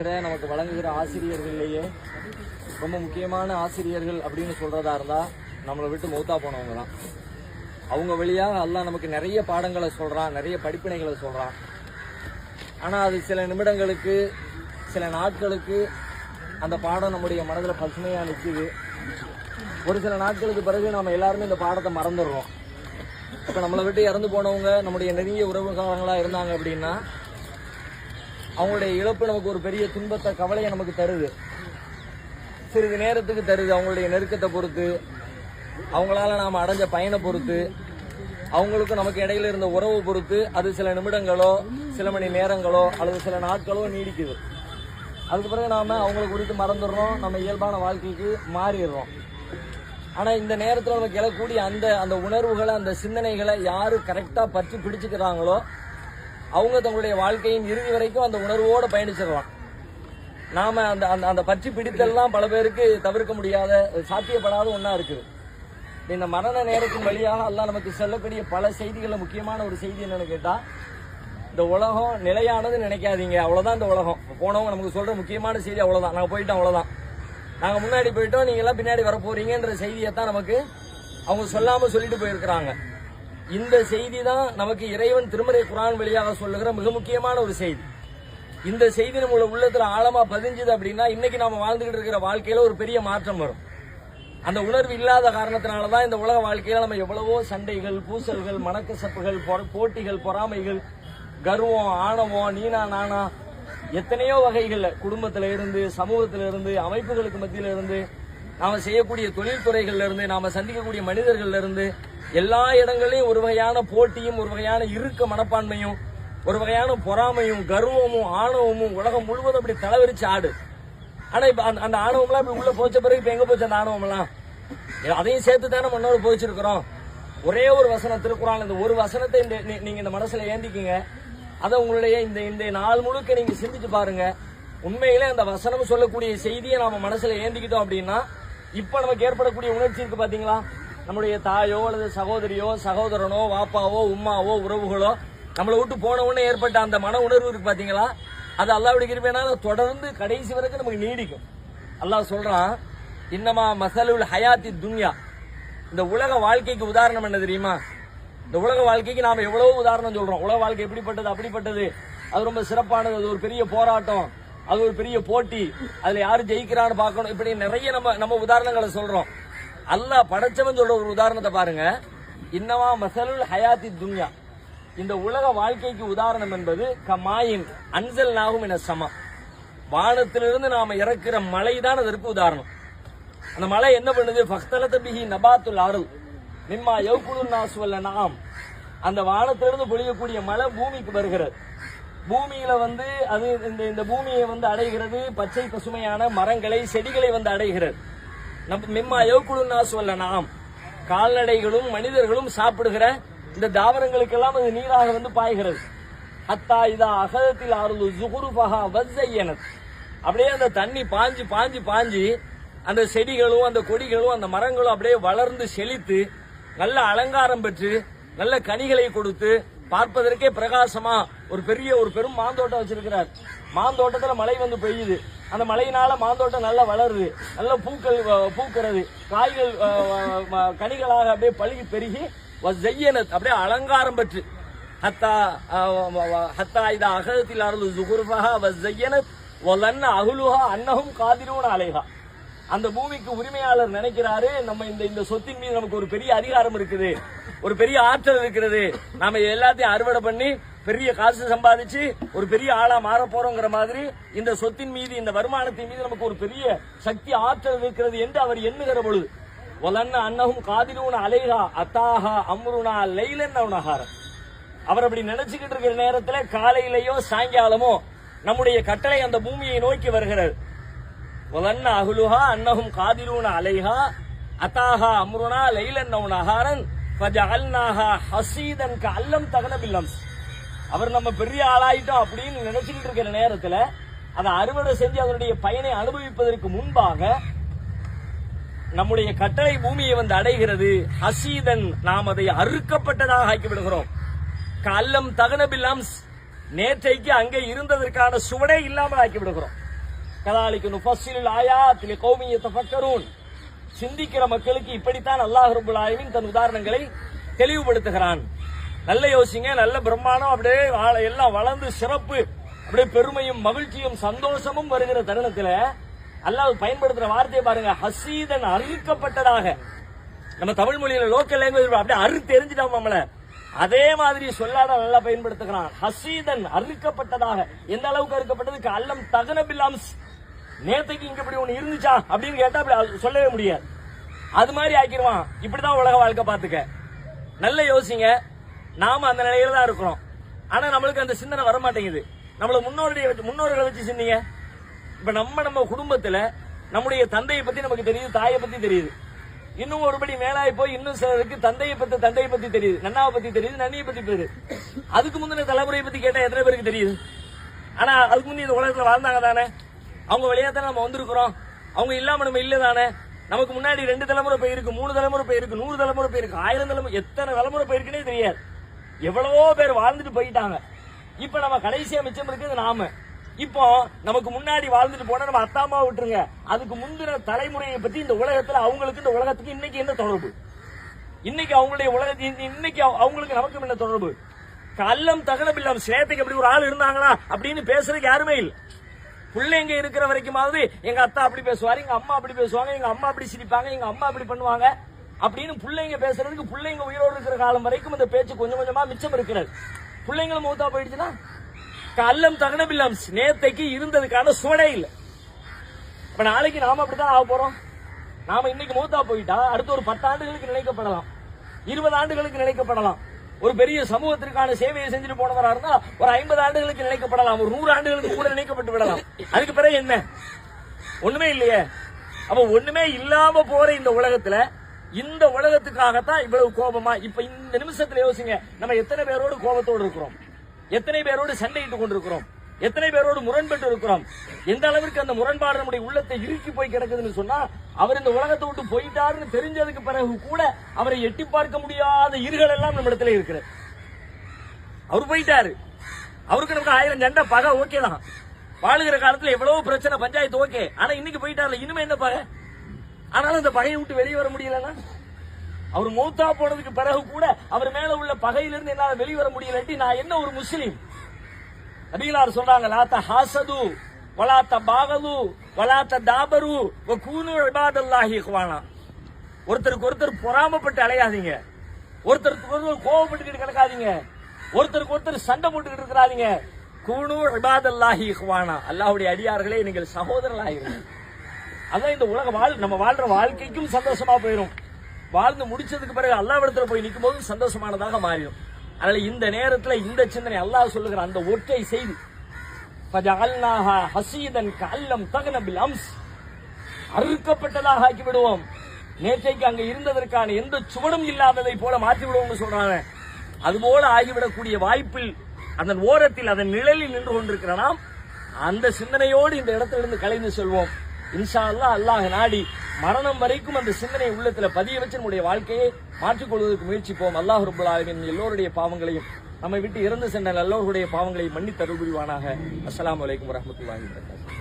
நமக்கு வழங்குகிற ஆசிரியர்கள்லேயே ரொம்ப முக்கியமான ஆசிரியர்கள் அப்படின்னு சொல்கிறதா இருந்தால் நம்மளை விட்டு மௌத்தா போனவங்க தான் அவங்க வழியாக எல்லாம் நமக்கு நிறைய பாடங்களை சொல்கிறான் நிறைய படிப்பினைகளை சொல்கிறான் ஆனால் அது சில நிமிடங்களுக்கு சில நாட்களுக்கு அந்த பாடம் நம்முடைய மனதில் பசுமையாக நிற்குது ஒரு சில நாட்களுக்கு பிறகு நம்ம எல்லாருமே இந்த பாடத்தை மறந்துடுறோம். இப்போ நம்மளை விட்டு இறந்து போனவங்க நம்முடைய நெருங்கிய உறவுகாரங்களாக இருந்தாங்க அப்படின்னா அவங்களுடைய இழப்பு நமக்கு ஒரு பெரிய துன்பத்தை கவலையை நமக்கு தருது. சிறிது நேரத்துக்கு தருது அவங்களுடைய நெருக்கத்தை பொறுத்து அவங்களால நாம் அடைஞ்ச பயனை பொறுத்து அவங்களுக்கும் நமக்கு இடையில இருந்த உறவை பொறுத்து அது சில நிமிடங்களோ சில மணி நேரங்களோ அல்லது சில நாட்களோ நீடிக்குது. அதுக்கு பிறகு நாம அவங்கள குறித்து மறந்துடுறோம் நம்ம இயல்பான வாழ்க்கைக்கு மாறிடுறோம். ஆனா இந்த நேரத்தில் நமக்கு எழக்கூடிய அந்த அந்த உணர்வுகளை அந்த சிந்தனைகளை யாரு கரெக்டா பற்றி பிடிச்சுக்கிறாங்களோ அவங்க தங்களுடைய வாழ்க்கையின் இறுதி வரைக்கும் அந்த உணர்வோடு பயணிச்சிடலாம். நாம அந்த அந்த அந்த பற்றி பிடித்தெல்லாம் பல பேருக்கு தவிர்க்க முடியாத சாத்தியப்படாத ஒன்றா இருக்குது. இந்த மரண நேரத்தின் வழியாக எல்லாம் நமக்கு சொல்லக்கூடிய பல செய்திகளில் முக்கியமான ஒரு செய்தி என்னன்னு கேட்டால் இந்த உலகம் நிலையானது நினைக்காதீங்க. அவ்வளோதான் இந்த உலகம். போனவங்க நமக்கு சொல்கிற முக்கியமான செய்தி அவ்வளோதான் நாங்கள் போயிட்டோம் அவ்வளோதான் நாங்கள் முன்னாடி போயிட்டோம் நீங்கள்லாம் பின்னாடி வர போறீங்கன்ற செய்தியை தான் நமக்கு அவங்க சொல்லாமல் சொல்லிட்டு போயிருக்கிறாங்க. இந்த செய்தி தான் நமக்கு இறைவன் திருமறை குரான் வழியாக சொல்லுகிற மிக முக்கியமான ஒரு செய்தி. இந்த செய்தி நம்மளோட உள்ளத்துல ஆழமா பதிஞ்சுது அப்படின்னா இன்னைக்கு நாம வாழ்ந்துகிட்டு இருக்கிற வாழ்க்கையில ஒரு பெரிய மாற்றம் வரும். அந்த உணர்வு இல்லாத காரணத்தினாலதான் இந்த உலக வாழ்க்கையில நம்ம எவ்வளவோ சண்டைகள் பூசல்கள் மனக்கசப்புகள் பொ- போட்டிகள் பொறாமைகள் கர்வம் ஆணவம் நீனா நானா எத்தனையோ வகைகள்ல குடும்பத்தில இருந்து சமூகத்தில இருந்து அமைப்புகளுக்கு மத்தியில இருந்து நாம செய்யக்கூடிய தொழில்துறைகள்ல இருந்து நாம சந்திக்கக்கூடிய மனிதர்கள்ல இருந்து எல்லா இடங்களையும் ஒரு வகையான போட்டியும் ஒரு வகையான இருக்க மனப்பான்மையும் ஒரு வகையான பொறாமையும் கர்வமும் ஆணவமும் உலகம் முழுவதும் அப்படி தலைவரிச்சு ஆடு. ஆனா இப்ப அந்த அந்த ஆணவம்லாம் இப்படி உள்ள போச்ச பிறகு இப்ப எங்க போச்சு அந்த ஆணவம்லாம்? அதையும் சேர்த்து தானே முன்னோடு போச்சிருக்கிறோம் ஒரே ஒரு வசனம் திருக்குறான் இந்த ஒரு வசனத்தை இந்த நீங்க இந்த மனசுல ஏந்திக்கிங்க. அதை உங்களுடைய இந்த இந்த நாள் முழுக்க நீங்க சிந்திச்சு பாருங்க. உண்மையிலே அந்த வசனம் சொல்லக்கூடிய செய்தியை நாம மனசுல ஏந்திக்கிட்டோம் அப்படின்னா இப்ப நமக்கு ஏற்படக்கூடிய உணர்ச்சி இருக்கு பாத்தீங்களா? நம்முடைய தாயோ அல்லது சகோதரியோ சகோதரனோ வாப்பாவோ உம்மாவோ உறவுகளோ நம்மளை விட்டு போன உடனே ஏற்பட்ட அந்த மன உணர்வு இருக்கு பாத்தீங்களா? அது அல்லாவுடைய கிருபையினால தொடர்ந்து கடைசி வரைக்கும் நமக்கு நீடிக்கும். அல்லாஹ் சொல்றான் இன்னமா மசலுல் ஹயாத்தி துன்யா. இந்த உலக வாழ்க்கைக்கு உதாரணம் என்ன தெரியுமா? இந்த உலக வாழ்க்கைக்கு நாம எவ்வளவு உதாரணம் சொல்றோம். உலக வாழ்க்கை எப்படிப்பட்டது அப்படிப்பட்டது? அது ரொம்ப சிறப்பானது அது ஒரு பெரிய போராட்டம் அது ஒரு பெரிய போட்டி அதுல யாரு ஜெயிக்கிறான்னு பார்க்கணும். இப்படி நிறைய நம்ம நம்ம உதாரணங்களை சொல்றோம். அல்லாஹ் படைச்சவன் சொல்ற ஒரு உதாரணத்தை பாருங்க. இன்னமா மசலுல் ஹயாத்தி துன்யா. இந்த உலக வாழ்க்கைக்கு உதாரணம் என்பது கமாயின் அன்சல் நாகும் என சமா. வானத்திலிருந்து நாம இறக்குற மழை தான் அதற்கு உதாரணம். அந்த மழை என்ன பண்ணுது? ஃபக்தலத பிஹி நபாத்துல் அருள். மிம்மா யௌகுலு நாசுவல்ல நாம் அந்த வானத்திலிருந்து பொழியக்கூடிய மழை பூமிக்கு வருகிறது. பூமியில வந்து அது இந்த இந்த பூமியை வந்து அடைகிறது. பச்சை பசுமையான மரங்களை செடிகளை வந்து அடைகிறது. நம்ம மிம்மா யௌகுலு சொல்லலாம் நாம் கால்நடைகளும் மனிதர்களும் சாப்பிடுகிற இந்த தாவரங்களுக்கெல்லாம் அது நீராக வந்து பாய்கிறது. அத்தா இதா அகதத்தில் அருள் ஜுகுருபஹா வஸ்ஸையனத். அப்படியே அந்த தண்ணி பாஞ்சு பாஞ்சு பாஞ்சு அந்த செடிகளும் அந்த கொடிகளும் அந்த மரங்களும் அப்படியே வளர்ந்து செழித்து நல்ல அலங்காரம் பெற்று நல்ல கனிகளை கொடுத்து பார்ப்பதற்கே பிரகாசமா ஒரு பெரிய ஒரு பெரும் மாந்தோட்டம் வச்சிருக்கிறார். மாந்தோட்டத்துல மழை வந்து பெய்யுது. அந்த மழையினால மாந்தோட்டம் நல்லா வளருது. நல்ல பூக்கள் பூக்கிறது. காய்கள் கனிகளாக அப்படியே பழுகி பெருகி ஜெய்யனத் அப்படியே அலங்காரம் பெற்று. ஹத்தா ஹத்தா இதா அகத்தில் அருள் ஜுகுர்பஹா வஸ்ஸையனத் வலன்ன அகுலுஹா அன்னஹும் காதிரூன அலைஹா. அந்த பூமிக்கு உரிமையாளர் நினைக்கிறாரு. நம்ம இந்த இந்த சொத்தின் மீது நமக்கு ஒரு பெரிய அதிகாரம் இருக்குது. ஒரு பெரிய ஆற்றல் இருக்கிறது. நாம எல்லாத்தையும் அறுவடை பண்ணி பெரிய காசு சம்பாதிச்சு ஒரு பெரிய ஆளா மாற போறோங்கிற மாதிரி இந்த சொத்தின் மீது இந்த வருமானத்தின் மீது நமக்கு ஒரு பெரிய சக்தி ஆற்றல் இருக்கிறது என்று அவர் எண்ணுகிற பொழுது ஒலன்ன அன்னகும் காதிலூன அலைஹா அத்தாஹா அம்ருனா லைலன் நவனஹாரம் அவர் அப்படி நினைச்சுக்கிட்டு இருக்கிற நேரத்துல காலையிலயோ சாயங்காலமோ நம்முடைய கட்டளை அந்த பூமியை நோக்கி வருகிறது. வதன்ன அகுலுஹா அன்னஹும் காதிலூன அலைஹா அத்தாஹா அம்ருனா லைலன் நவுன் அஹாரன் ஃபஜஅல்னாஹா ஹசீதன் கல்லம் தகன பில்லம் அவர் நம்ம பெரிய ஆளாயிட்டோம் அப்படின்னு நினைச்சுக்கிட்டு இருக்கிற நேரத்துல அதை அறுவடை செஞ்சு அதனுடைய பயனை அனுபவிப்பதற்கு முன்பாக நம்முடைய கட்டளை பூமியை வந்து அடைகிறது ஹசீதன் நாம் அதை அறுக்கப்பட்டதாக ஆக்கி விடுகிறோம் கல்லம் தகன பில்லம்ஸ் நேற்றைக்கு அங்கே இருந்ததற்கான சுவடே இல்லாமல் ஆக்கி விடுகிறோம் கதாலிக்கு நுஃபஸ்ஸிலுல் ஆயாத் லிகௌமி யதஃபக்கரூன் சிந்திக்கிற மக்களுக்கு இப்படித்தான் அல்லாஹ் ரபுல் ஆலமீன் தன் உதாரணங்களை தெளிவுபடுத்துகிறான். நல்ல யோசிங்க நல்ல பிரம்மாண்டம் அப்படியே ஆள- எல்லாம் வளர்ந்து சிறப்பு அப்படியே பெருமையும் மகிழ்ச்சியும் சந்தோஷமும் வருகிற தருணத்துல அல்லாஹ் பயன்படுத்துற வார்த்தையை பாருங்க ஹசீதன் அறுக்கப்பட்டதாக. நம்ம தமிழ் மொழியில லோக்கல் லாங்குவேஜ் அப்படியே அறுத்து எரிஞ்சிட்டோம் நம்மள. அதே மாதிரி சொல்லாட நல்லா பயன்படுத்துகிறான். ஹசீதன் அறுக்கப்பட்டதாக. எந்த அளவுக்கு அறுக்கப்பட்டதுக்கு அல்லம் தகன பில்லாம்ஸ் நேத்தைக்கு இங்க இப்படி ஒண்ணு இருந்துச்சா அப்படின்னு கேட்டா அப்படி சொல்லவே முடியாது. அது மாதிரி ஆக்கிடுவான். இப்படிதான் உலக வாழ்க்கை பாத்துக்க நல்ல யோசிங்க. நாம அந்த நிலையில தான் இருக்கிறோம். ஆனா நம்மளுக்கு அந்த சிந்தனை வர மாட்டேங்குது நம்மள முன்னோருடைய முன்னோர்களை வச்சு சிந்திங்க. இப்ப நம்ம நம்ம குடும்பத்துல நம்முடைய தந்தையை பத்தி நமக்கு தெரியுது தாயை பத்தி தெரியுது. இன்னும் ஒருபடி மேலாய் போய் இன்னும் சிலருக்கு தந்தையை பத்தி தந்தையை பத்தி தெரியுது. நன்னாவை பத்தி தெரியுது நன்னியை பத்தி தெரியுது. அதுக்கு முந்தின தலைமுறையை பத்தி கேட்டா எத்தனை பேருக்கு தெரியுது? ஆனா அதுக்கு முந்தைய இந்த உலகத்துல வாழ்ந்தாங்க தானே? அவங்க வழியா தானே நம்ம வந்திருக்கிறோம்? அவங்க இல்லாம நம்ம இல்லை தானே? நமக்கு முன்னாடி ரெண்டு தலைமுறை போயிருக்கு மூணு தலைமுறை போயிருக்கு நூறு தலைமுறை போயிருக்கு ஆயிரம் தலைமுறை எத்தனை தலைமுறை போயிருக்குன்னே தெரியாது. எவ்வளவோ பேர் வாழ்ந்துட்டு போயிட்டாங்க. இப்ப நம்ம கடைசியா மிச்சம் இருக்கிறது நாம. இப்போ நமக்கு முன்னாடி வாழ்ந்துட்டு போனா நம்ம அத்தா அம்மா விட்டுருங்க. அதுக்கு முந்தின தலைமுறையை பத்தி இந்த உலகத்துல அவங்களுக்கு இந்த உலகத்துக்கு இன்னைக்கு என்ன தொடர்பு? இன்னைக்கு அவங்களுடைய உலகத்தை இன்னைக்கு அவங்களுக்கு நமக்கும் என்ன தொடர்பு? கல்லம் தகனமில்லம் சேத்தைக்கு அப்படி ஒரு ஆள் இருந்தாங்களா? அப்படின்னு பேசுறதுக்கு யாருமே இல்லை. பிள்ளைங்க இருக்கிற வரைக்குமாவது எங்க அத்தா அப்படி பேசுவாரு எங்க அம்மா அப்படி பேசுவாங்க எங்க அம்மா அப்படி சிரிப்பாங்க எங்க அம்மா அப்படி பண்ணுவாங்க அப்படின்னு பிள்ளைங்க பேசுறதுக்கு பிள்ளைங்க உயிரோடு இருக்கிற காலம் வரைக்கும் இந்த பேச்சு கொஞ்சம் கொஞ்சமா மிச்சம் இருக்கிறது. பிள்ளைங்களும் மூத்தா போயிடுச்சுன்னா? கல்லம் தகனமில்லாம் நேத்தைக்கு இருந்ததுக்கான சுவடே இல்லை. இப்ப நாளைக்கு நாம அப்படித்தான் ஆக போறோம்? நாம இன்னைக்கு மூத்தா போயிட்டா அடுத்த ஒரு பத்து ஆண்டுகளுக்கு நினைக்கப்படலாம். இருபது ஆண்டுகளுக்கு நினைக்கப்படலாம். ஒரு பெரிய சமூகத்திற்கான சேவையை செஞ்சுட்டு போனவரா இருந்தா ஒரு ஐம்பது ஆண்டுகளுக்கு நினைக்கப்படலாம் ஒரு நூறு ஆண்டுகளுக்கு கூட நினைக்கப்பட்டு விடலாம். அதுக்கு பிறகு என்ன? ஒண்ணுமே இல்லையே. அப்ப ஒண்ணுமே இல்லாம போற இந்த உலகத்துல இந்த உலகத்துக்காகத்தான் இவ்வளவு கோபமா இப்ப இந்த நிமிஷத்துல யோசிங்க. நம்ம எத்தனை பேரோடு கோபத்தோடு இருக்கிறோம்? எத்தனை பேரோடு சண்டையிட்டு கொண்டிருக்கிறோம்? எத்தனை பேரோடு முரண்பட்டு இருக்கிறோம் எந்த அளவிற்கு அந்த முரண்பாடு நம்முடைய உள்ளத்தை இறுக்கி போய் கிடக்குதுன்னு சொன்னா அவர் இந்த உலகத்தை விட்டு போயிட்டாருன்னு தெரிஞ்சதுக்கு பிறகு கூட அவரை எட்டி பார்க்க முடியாத இருகள் எல்லாம் நம்ம இடத்துல இருக்கிறது. அவர் போயிட்டாரு. அவருக்கு நமக்கு ஆயிரம் சண்டை பகை ஓகே தான். வாழுகிற காலத்துல எவ்வளவு பிரச்சனை பஞ்சாயத்து ஓகே. ஆனா இன்னைக்கு போயிட்டார்ல இனிமே என்ன பகை? ஆனாலும் இந்த பகையை விட்டு வெளியே வர முடியலன்னா? அவர் மூத்தா போனதுக்கு பிறகு கூட அவர் மேல உள்ள பகையிலிருந்து என்னால வெளிவர முடியலட்டி நான் என்ன ஒரு முஸ்லீம்? நபிகளார் சொல்றாங்க லாத்த ஹாசது வலாத்த பாகது வலாத்த தாபரு கூனு இபாதல்லாஹி இஹ்வானா. ஒருத்தருக்கு ஒருத்தர் பொறாமப்பட்டு அலையாதீங்க. ஒருத்தருக்கு ஒருத்தர் கோவப்பட்டுக்கிட்டு கிடக்காதீங்க. ஒருத்தருக்கு ஒருத்தர் சண்டை போட்டுக்கிட்டு இருக்கிறாதீங்க. கூனு இபாதல்லாஹி இஹ்வானா. அல்லாஹ்வுடைய அடியார்களே நீங்கள் சகோதரர்களாக அதான் இந்த உலக வாழ் நம்ம வாழ்ற வாழ்க்கைக்கும் சந்தோஷமா போயிடும் வாழ்ந்து முடிச்சதுக்கு பிறகு அல்லாவிடத்துல போய் நிற்கும் போது சந்தோஷமானதாக மாறிடும். அதனால இந்த நேரத்துல இந்த சிந்தனை அல்லாஹ் சொல்லுகிற அந்த ஒற்றை செய்தி. ஹசீதன் கல்லம் தகன பில் அம்ஸ். அறுக்கப்பட்டதாக ஆக்கி விடுவோம் நேற்றைக்கு அங்க இருந்ததற்கான எந்த சுவடும் இல்லாததை போல மாற்றி விடுவோம்னு சொல்றாங்க. அதுபோல ஆகிவிடக்கூடிய வாய்ப்பில் அதன் ஓரத்தில் அதன் நிழலில் நின்று கொண்டிருக்கிற நாம் அந்த சிந்தனையோடு இந்த இடத்திலிருந்து கலைந்து செல்வோம். இன்ஷா அல்லா அல்லாஹ் நாடி மரணம் வரைக்கும் அந்த சிந்தனை உள்ளத்தில் பதிய வச்சு நம்முடைய வாழ்க்கையை மாற்றிக்கொள்வதற்கு முயற்சிப்போம். அல்லாஹ் ரபுல் எல்லோருடைய பாவங்களையும் நம்மை விட்டு இறந்து சென்ற நல்லவர்களுடைய பாவங்களை மன்னித்தருள் புரிவானாக அஸ்லாம் அலைக்கும் வரஹ்மத்துல்லாஹி